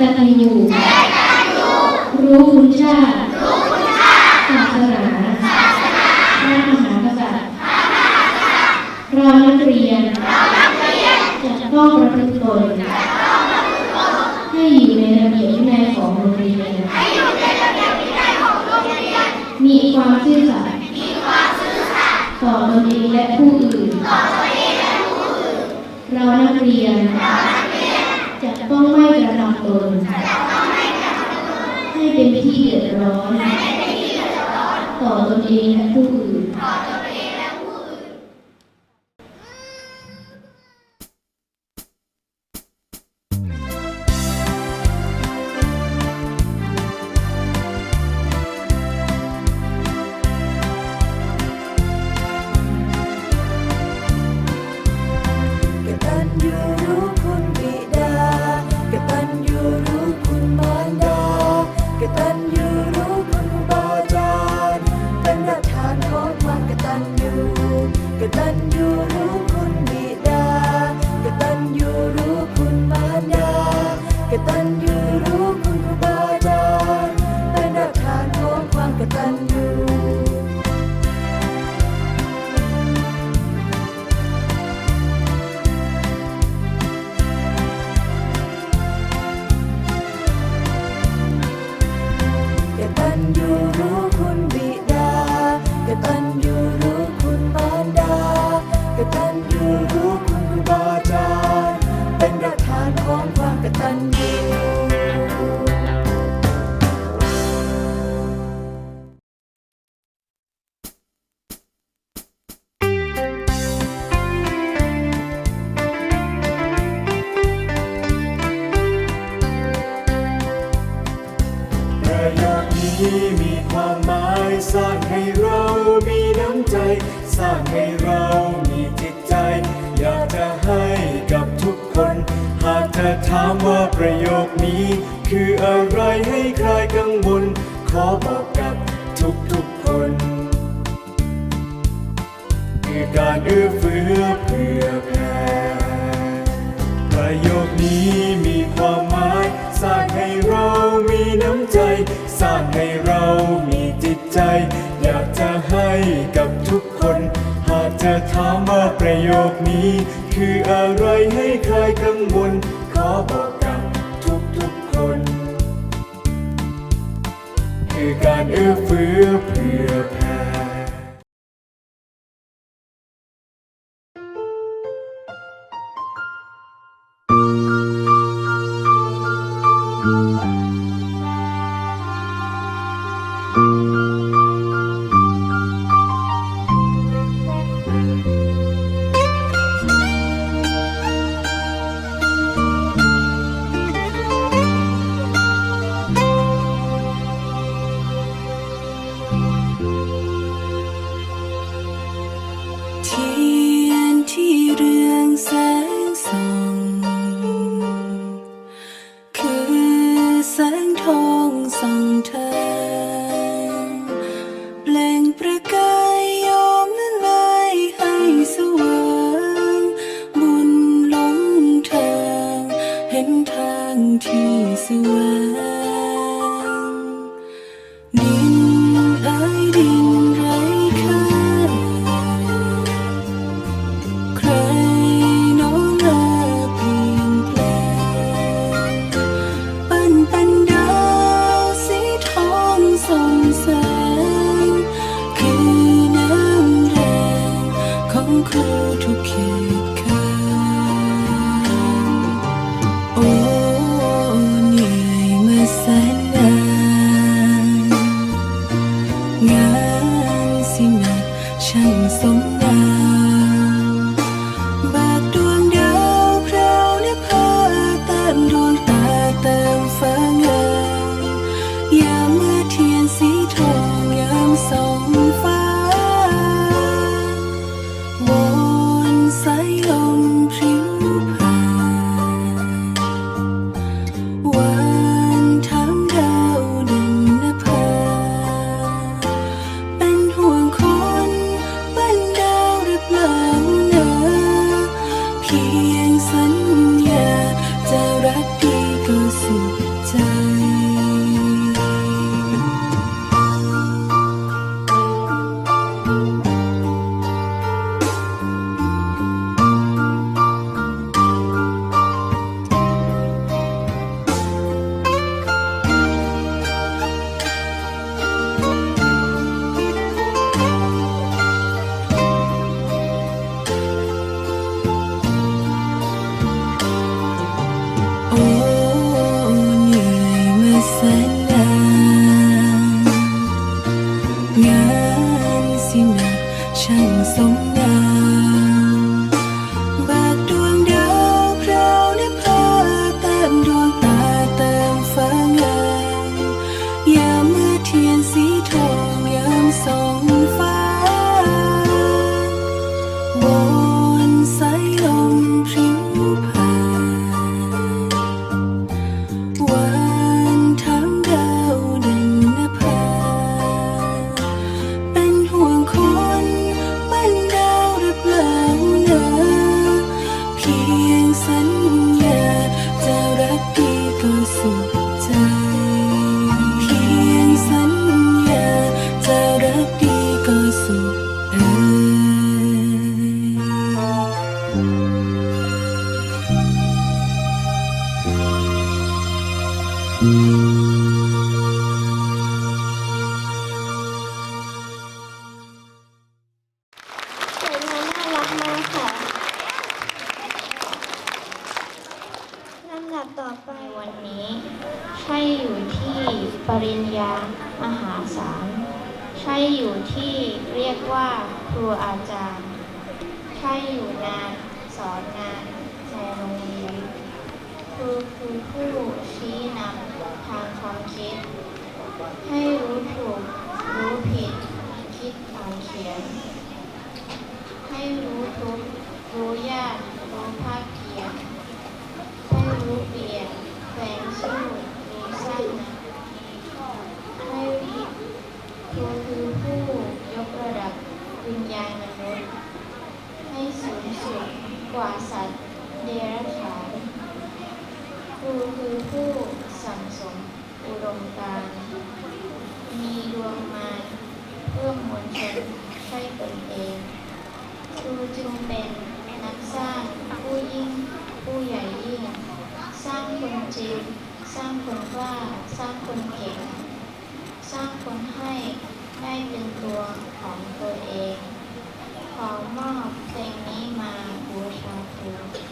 กตัญญูรู้คุณชาติศาสนาพระมหากษัตริย์เรานักเรียนจะต้องประพฤติตนให้อยู่ในระเบียบวินัยของโรงเรียน มีความซื่อสัตย์ต่อตนเองและผู้อื่น เรานักเรียน จะต้องไม่กระทำตน ให้เป็นที่เดือดร้อน ต่อตนเองและผู้อื่น กตัญญูรู้คุณบิดากตัญญูรู้ โยคนี้มีความหมายสร้างให้เรามีน้ำใจ สร้างให้เรามีจิตใจ อยากจะให้กับทุกคน หากเธอถามว่าประโยคนี้ คืออะไรให้ใครกังวล ขอบอกกับทุกๆคนคือการเอื้อเฟื้อเผื่อ สร้างให้เรามีจิตใจ อยากจะให้กับทุกคน หากเธอถามว่าประโยคนี้ คืออะไรให้ใครกังวลขอบอกกับทุกๆคน คือการเอื้อเฟื้อเผื่อแผ่เขียน ให้รู้ทุกรู้ยากรู้ภาคเพียรให้รู้เปลี่ยนแฝงสู้รู้สร้างนะให้ครูคือผู้ยกระดับวิญญาณมนุษย์ ให้สูงสุดกว่าสัตว์เดรัจฉานครูคือผู้สั่งสมอุดมการมีดวงมารเพื่อมวลชน ใช่ตนเองครูจึงเป็นนักสร้างผู้ยิ่ง ผู้ใหญ่ยิ่ง สร้างคนจริง สร้างคนกล้า สร้างคนเก่ง สร้างคนให้ได้เป็นตัวของตัวเอง ขอมอบเพลงนี้มาบูชาครู